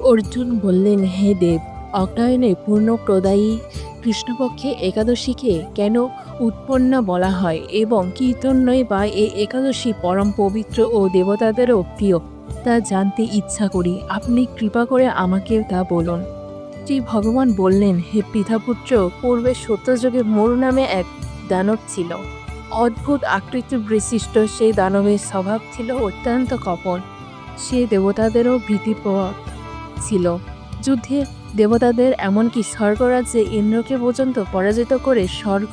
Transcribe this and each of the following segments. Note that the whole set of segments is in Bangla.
অর্জুন বললেন, হে দেব অগ্রহায়ণে পূর্ণ প্রদায়ী কৃষ্ণপক্ষে একাদশীকে কেন উৎপন্ন বলা হয় এবং কীর্তন্যই বা এই একাদশী পরম পবিত্র ও দেবতাদেরও প্রিয়, তা জানতে ইচ্ছা করি। আপনি কৃপা করে আমাকে তা বলুন। শ্রী ভগবান বললেন, হে পিতাপুত্র, পূর্বে সত্যযুগে মরু নামে এক দানব ছিল। অদ্ভুত আকৃতি বিশিষ্ট সেই দানবের স্বভাব ছিল অত্যন্ত কপন সে দেবতাদেরও ভীতিপদ ছিল। যুদ্ধে দেবতাদের এমনকি স্বর্গরাজ্যে ইন্দ্রকে পর্যন্ত পরাজিত করে স্বর্গ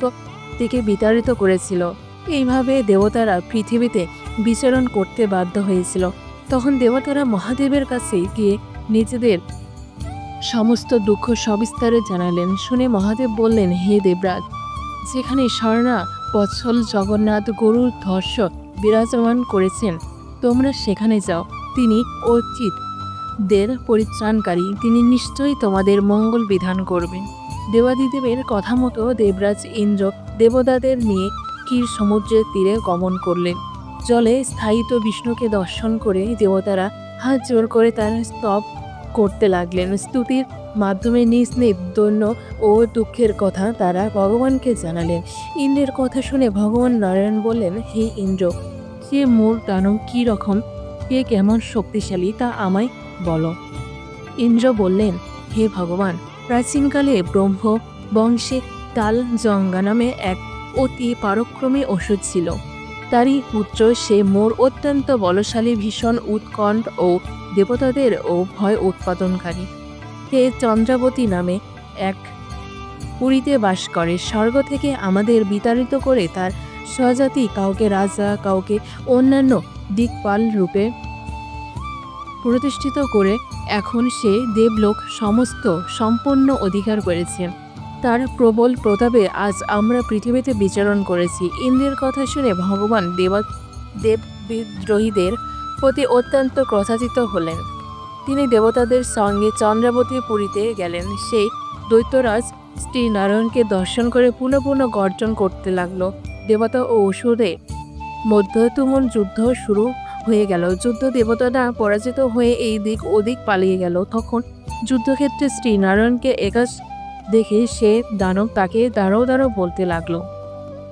থেকে বিতাড়িত করেছিল। এইভাবে দেবতারা পৃথিবীতে বিচরণ করতে বাধ্য হয়েছিল। তখন দেবতারা মহাদেবের কাছে গিয়ে নিজেদের সমস্ত দুঃখ সবিস্তারে জানালেন। শুনে মহাদেব বললেন, হে দেবরাজ, যেখানে স্বর্ণা, বৎসল, জগন্নাথ, গরুর ধর্ষ বিরাজমান করেছেন, তোমরা সেখানে যাও। তিনি অচিত দের পরিত্রাণকারী, তিনি নিশ্চয়ই তোমাদের মঙ্গল বিধান করবেন। দেবাদিদেবের কথা মতো দেবরাজ ইন্দ্র দেবতাদের নিয়ে ক্ষীর সমুদ্রের তীরে গমন করলেন। জলে স্থায়িত বিষ্ণুকে দর্শন করে দেবতারা হাত জোর করে তার স্তব করতে লাগলেন। স্তুতির মাধ্যমে নিজ নিজ দৈন্য ও দুঃখের কথা তারা ভগবানকে জানালেন। ইন্দ্রের কথা শুনে ভগবান নারায়ণ বললেন, হে ইন্দ্র সে মোর দানব কী রকম, কে কেমন শক্তিশালী তা আমায় বলো। ইন্দ্র বললেন, হে ভগবান, প্রাচীনকালে ব্রহ্ম, বংশে তাল জঙ্গা নামে এক অতি পারক্রমী ওষুধ ছিল। তারই পুত্র সে মোর অত্যন্ত বলশালী, ভীষণ উৎকণ্ঠ ও দেবতাদের ও ভয় উৎপাদনকারী। সে চন্দ্রাবতী নামে এক পুরীতে বাস করে। স্বর্গ থেকে আমাদের বিতাড়িত করে তার স্বজাতি কাউকে রাজা, কাউকে অন্যান্য দিকপাল রূপে প্রতিষ্ঠিত করে এখন সে দেবলোক সমস্ত সম্পন্ন অধিকার করেছে। তার প্রবল প্রতাপে আজ আমরা পৃথিবীতে বিচরণ করেছি। ইন্দ্রের কথা শুনে ভগবান দেবা, দেব বিদ্রোহীদের প্রতি অত্যন্ত ক্রোধাচিত হলেন। তিনি দেবতাদের সঙ্গে চন্দ্রাবতী পুরীতে গেলেন। সেই দৈত্যরাজ শ্রী নারায়ণকে দর্শন করে পুনঃ পুনঃ গর্জন করতে লাগল। দেবতা ও অসুরে মধ্যে তুমুল যুদ্ধ শুরু হয়ে গেল। যুদ্ধ দেবতারা পরাজিত হয়ে এই দিক ওদিক পালিয়ে গেল। তখন যুদ্ধক্ষেত্রে শ্রী নারায়ণকে একাশ দেখে সে দানব তাকে দাঁড়াও দাঁড়াও বলতে লাগল।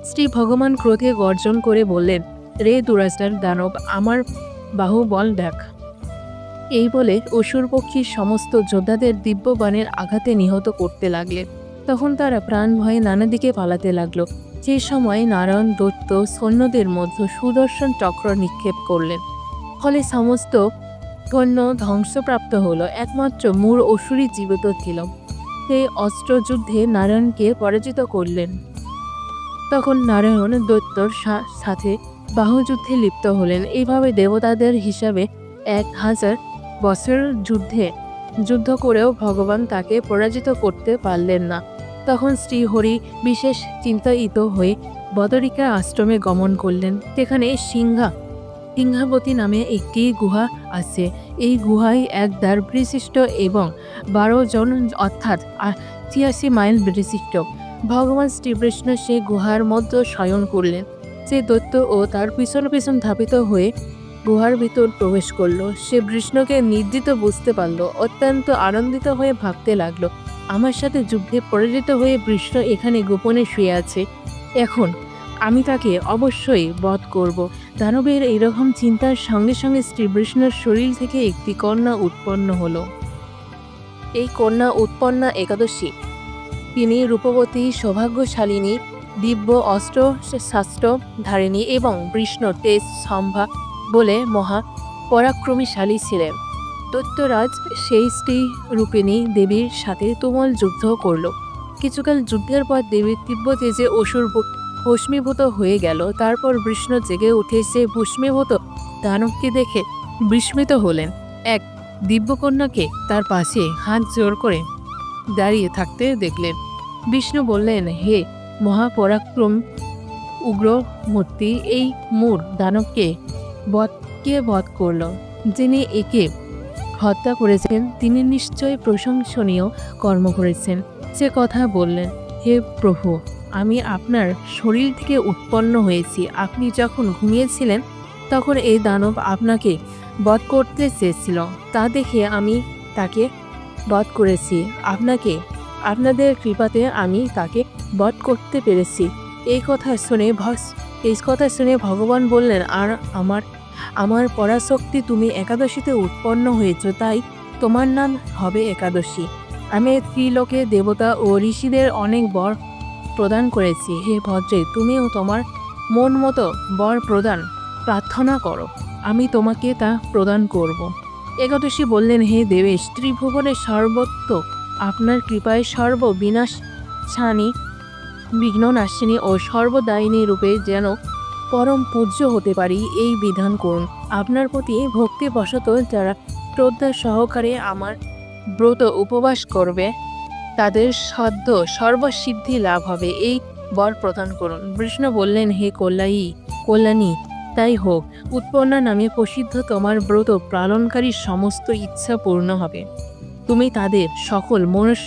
শ্রী ভগবান ক্রোধে গর্জন করে বললেন, রে দুরাজদার দানব, আমার বাহুবল দেখ। এই বলে অসুরপক্ষীর সমস্ত যোদ্ধাদের দিব্যবাণের আঘাতে নিহত করতে লাগলেন তখন তারা প্রাণ ভয়ে নানা দিকে পালাতে লাগল। যে সময় নারায়ণ দত্ত সৈন্যদের মধ্যে সুদর্শন চক্র নিক্ষেপ করলেন। ফলে সমস্ত সৈন্য ধ্বংসপ্রাপ্ত হলো, একমাত্র মূর অসুরই জীবিত ছিল। সেই অস্ত্রযুদ্ধে নারায়ণকে পরাজিত করলেন। তখন নারায়ণ দৈত্যর সা- সাথে বাহুযুদ্ধে লিপ্ত হলেন। এইভাবে দেবতাদের হিসাবে এক হাজার বছর যুদ্ধে, যুদ্ধ করেও ভগবান তাকে পরাজিত করতে পারলেন না। তখন শ্রীহরি বিশেষ চিন্তায়িত হয়ে বদরিকা আশ্রমে গমন করলেন। সেখানে সিংহা, সিংহাবতী নামে একটি গুহা আছে। এই গুহায় দ্বার বিশিষ্ট এবং বারো জন, অর্থাৎ ছিয়াশি মাইল বিশিষ্ট। ভগবান শ্রীকৃষ্ণ সেই গুহার মধ্যে শয়ন করলেন। সে দৈত্য ও তার পিছন পিছন ধাপিত হয়ে গুহার ভিতর প্রবেশ করল। সে কৃষ্ণকে নির্দিত বুঝতে পারল, অত্যন্ত আনন্দিত হয়ে ভাবতে লাগল। আমার সাথে যুদ্ধে পরাজিত হয়ে কৃষ্ণ এখানে গোপনে শুয়ে আছে। এখন আমি তাকে অবশ্যই বধ করব। দানবের এরকম চিন্তার সঙ্গে সঙ্গে শ্রীকৃষ্ণের শরীর থেকে একটি কন্যা উৎপন্ন হলো। এই কন্যা উৎপন্না একাদশী। তিনি রূপবতী, সৌভাগ্যশালিনী, দিব্য, অস্ত্র, শাস্ত্র, ধারিণী এবং কৃষ্ণ তেজ, সম্ভা বলে মহা পরাক্রমীশালী ছিলেন। দৈত্যরাজ সেই স্ত্রী রূপিণী দেবীর সাথে তুমল যুদ্ধ করল। কিছুকাল যুদ্ধের পর দেবীর তীব্র তেজে অসুর ভস্মীভূত হয়ে গেল। তারপর বিষ্ণু জেগে উঠে সে ভস্মীভূত দানবকে দেখে বিস্মিত হলেন। এক দিব্যকন্যাকে তার পাশে হাত জোর করে দাঁড়িয়ে থাকতে দেখলেন। বিষ্ণু বললেন, হে মহাপরাক্রম উগ্র মূর্তি এই মূর দানবকে বধকে বধ করল, যিনি একে হত্যা করেছেন, তিনি নিশ্চয়ই প্রশংসনীয় কর্ম করেছেন। সে কথা বললেন, হে প্রভু, আমি আপনার শরীর থেকে উৎপন্ন হয়েছি। আপনি যখন ঘুমিয়েছিলেন, তখন এই দানব আপনাকে বধ করতে চেয়েছিল। তা দেখে আমি তাকে বধ করেছি। আপনাকে, আপনাদের কৃপাতে আমি তাকে বধ করতে পেরেছি। এই কথা শুনে ভস, এই কথা শুনে ভগবান বললেন, আর আমার আমার পরাশক্তি তুমি একাদশীতে উৎপন্ন হয়েছ, তাই তোমার নাম হবে একাদশী। আমি ত্রিলোকে দেবতা ও ঋষিদের অনেক বর প্রদান করেছি। হে ভদ্রে, তুমিও তোমার মন মতো বর প্রদান, প্রার্থনা করো, আমি তোমাকে তা প্রদান করব। একাদশী বললেন, হে দেবেশ ত্রিভুবনের সর্বত্র আপনার কৃপায় সর্ববিনাশ ছানি বিঘ্ননাশিনী ও সর্বদায়িনী রূপে যেন পরম পূজ্য হতে পারি এই বিধান করুন। আপনার প্রতি ভক্তিবশত যারা শ্রদ্ধা সহকারে আমার ব্রত উপবাস করবে, তাদের সদ্য সর্বসিদ্ধি লাভ হবে, এই বর প্রদান করুন। বিষ্ণু বললেন, হে কল্যাণী কল্যাণী, তাই হোক, উৎপন্না নামে প্রসিদ্ধ তোমার ব্রত পালনকারীর সমস্ত ইচ্ছা পূর্ণ হবে। তুমি তাদের সকল মনস,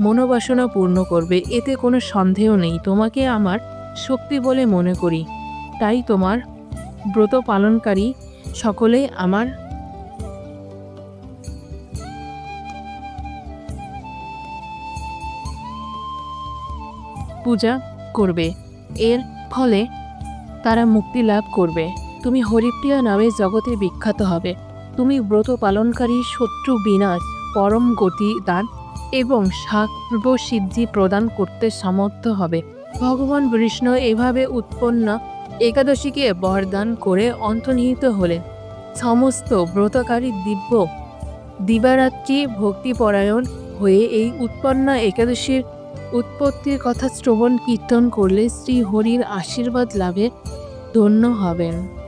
মনোবাসনা পূর্ণ করবে, এতে কোনো সন্দেহ নেই। তোমাকে আমার শক্তি বলে মনে করি। তাই তোমার ব্রত পালনকারী সকলেই আমার পূজা করবে। এর ফলে তারা মুক্তি লাভ করবে। তুমি হরিপ্রিয়া নামে জগতে বিখ্যাত হবে। তুমি ব্রত পালনকারী শত্রু বিনাশ, পরম গতি দান এবং সর্বসিদ্ধি প্রদান করতে সমর্থ হবে। ভগবান বিষ্ণু এভাবে উৎপন্ন একাদশীকে বরদান করে অন্তর্নিহিত হলেন। সমস্ত ব্রতকারী দিব্য দিবারাত্রি ভক্তিপরায়ণ হয়ে এই উৎপন্না একাদশীর উৎপত্তির কথা শ্রবণ কীর্তন করলে শ্রীহরির আশীর্বাদ লাভে ধন্য হবেন।